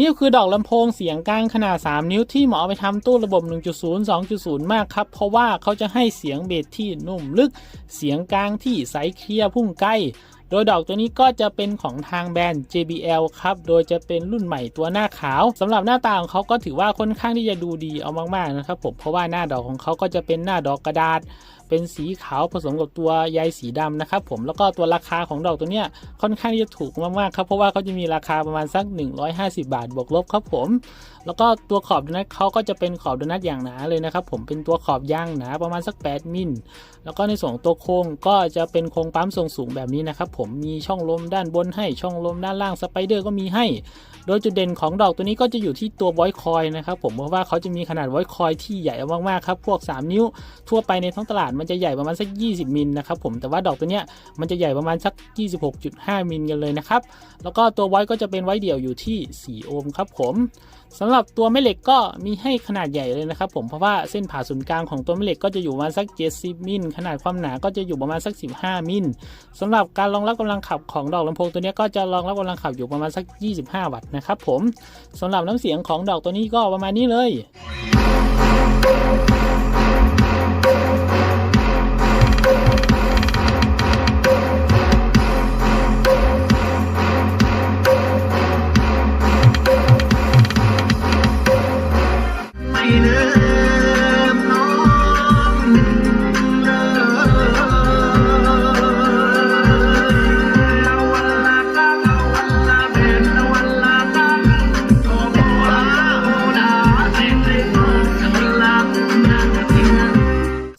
นี่คือดอกลำโพงเสียงกลางขนาด 3 นิ้วที่เหมาะเอาไปทำตู้ระบบ 1.0 2.0 มากครับ เพราะว่าเขาจะให้เสียงเบสที่นุ่มลึก เสียงกลางที่ใสเคลียร์พุ่งใกล้ โดยดอกตัวนี้ก็จะเป็นของทางแบรนด์ JBL ครับ โดยจะเป็นรุ่นใหม่ตัวหน้าขาวสำหรับหน้าตาของเขาก็ถือว่าค่อนข้างที่จะดูดีเอามากๆนะครับผมเพราะว่าหน้าดอกของเขาก็จะเป็นหน้าดอกกระดาษ เป็นสีขาวผสมกับตัวใยสีดำนะครับผมแล้วก็ตัวราคาของดอกตัวเนี้ยค่อนข้างที่จะถูกมากๆครับเพราะว่าเขาจะมีราคาประมาณสัก 150 บาทบวกลบครับผม แล้วก็ตัวขอบโดนัทเขาก็จะเป็นขอบโดนัทอย่างหนาเลยนะครับผมเป็นตัวขอบย่างหนาประมาณสัก 8 มิลแล้วก็ในส่วนตัวโครงก็จะเป็นโครงปั๊มทรงสูงแบบนี้นะครับผมมีช่องลมด้านบนให้ช่องลมด้านล่างสไปเดอร์ก็มีให้ โดยจุดเด่นของดอกตัวนี้ก็จะอยู่ที่ตัวไวคอยนะครับผมเพราะว่าเขาจะมีขนาดไวคอยที่ใหญ่มากๆครับพวก 3 นิ้วทั่วไปในท้องตลาดมันจะใหญ่ประมาณสัก 20 มิลนะครับผมแต่ว่าดอกตัวเนี้ยมันจะใหญ่ประมาณสัก 26.5 มิลกันเลยนะครับแล้วก็ตัวไว้ก็จะเป็นไว้เดี่ยวอยู่ที่ 4 โอห์มครับผมสำหรับตัวแม่เหล็กก็มีให้ขนาดใหญ่เลยนะครับผมเพราะว่าเส้นผ่าศูนย์กลางของตัวแม่เหล็กก็จะอยู่ประมาณสัก 70 มิลขนาดความหนาก็จะอยู่ประมาณสัก 15 มิลสำหรับการรองรับกำลังขับของดอกลำโพงตัวนี้ก็จะรองรับกำลังขับอยู่ประมาณสัก 25 วัตต์นะครับผมสำหรับน้ำเสียงของดอกตัวนี้ก็ประมาณนี้เลย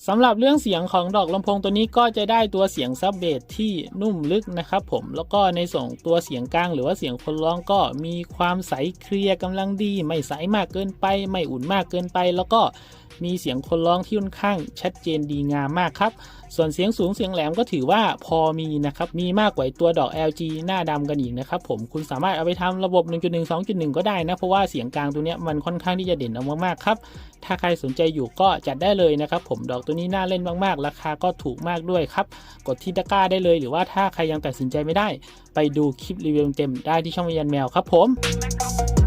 สำหรับเรื่องเสียงของดอกลำโพงตัวนี้ก็จะได้ตัวเสียงซับเบสที่นุ่มลึกนะครับผมแล้วก็ในส่วนของตัวเสียงกลางหรือว่าเสียงคนร้องก็มีความใสเคลียร์กำลังดี ไม่ใสมากเกินไป ไม่อุ่นมากเกินไป แล้วก็มีเสียงคนร้องที่ค่อนข้างชัดเจนดีงามมากครับ ส่วนเสียงสูงเสียงแหลมก็ถือว่าพอมีนะครับ มีมากกว่าตัวดอก LG หน้าดำกันอีกนะครับผม คุณสามารถเอาไปทำระบบ 1.1 2.1 ก็ได้นะ เพราะว่าเสียงกลางตัวนี้มันค่อนข้างที่จะเด่นเอามากๆครับ ถ้าใครสนใจอยู่ก็จัดได้เลยนะครับผม ดอกตัวนี้น่าเล่นมากๆ ราคาก็ถูกมากด้วยครับ กดที่ตะกร้าได้เลย หรือว่าถ้าใครยังตัดสินใจไม่ได้ ไปดูคลิปรีวิวเต็มได้ที่ช่องวิญญาณแมวครับผม